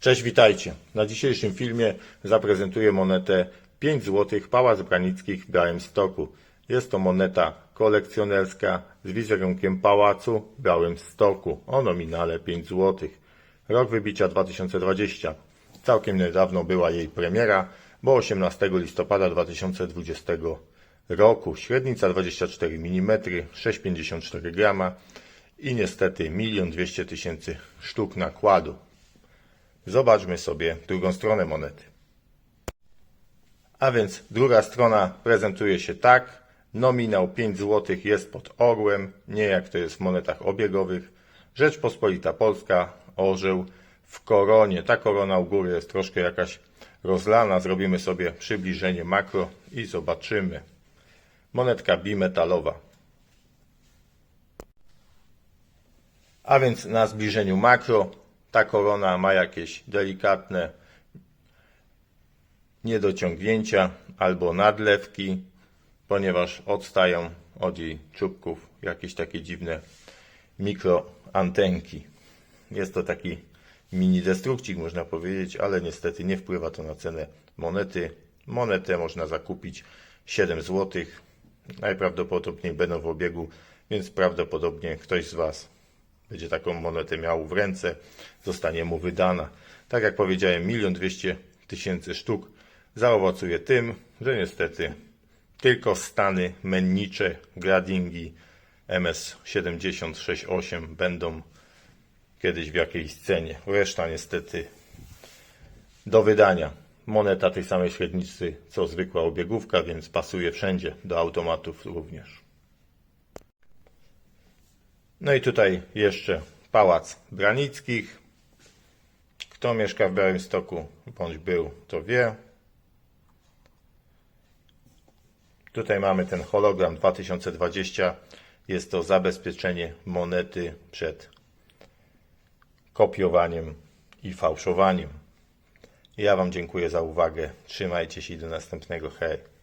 Cześć, witajcie. Na dzisiejszym filmie zaprezentuję monetę 5 zł Pałac Branickich w Białymstoku. Jest to moneta kolekcjonerska z wizerunkiem pałacu w Białymstoku o nominale 5 zł. Rok wybicia 2020. Całkiem niedawno była jej premiera, bo 18 listopada 2020 roku. Średnica 24 mm, 6,54 g i niestety 1 200 tysięcy sztuk nakładu. Zobaczmy sobie drugą stronę monety. A więc druga strona prezentuje się tak. Nominał 5 zł jest pod orłem, nie jak to jest w monetach obiegowych. Rzeczpospolita Polska, orzeł w koronie. Ta korona u góry jest troszkę jakaś rozlana. Zrobimy sobie przybliżenie makro i zobaczymy. Monetka bimetalowa. A więc na zbliżeniu makro ta korona ma jakieś delikatne niedociągnięcia albo nadlewki, ponieważ odstają od jej czubków jakieś takie dziwne mikroantenki. Jest to taki mini destrukcik, można powiedzieć, ale niestety nie wpływa to na cenę monety. Monetę można zakupić 7 zł. Najprawdopodobniej będą w obiegu, więc prawdopodobnie ktoś z Was będzie taką monetę miał w ręce, zostanie mu wydana. Tak jak powiedziałem, 1 200 tysięcy sztuk zaowocuje tym, że niestety tylko stany mennicze gradingi MS-7068 będą kiedyś w jakiejś cenie. Reszta niestety do wydania. Moneta tej samej średnicy co zwykła obiegówka, więc pasuje wszędzie, do automatów również. No i tutaj jeszcze Pałac Branickich. Kto mieszka w Białymstoku bądź był, to wie. Tutaj mamy ten hologram 2020. Jest to zabezpieczenie monety przed kopiowaniem i fałszowaniem. Ja Wam dziękuję za uwagę. Trzymajcie się i do następnego. Hej.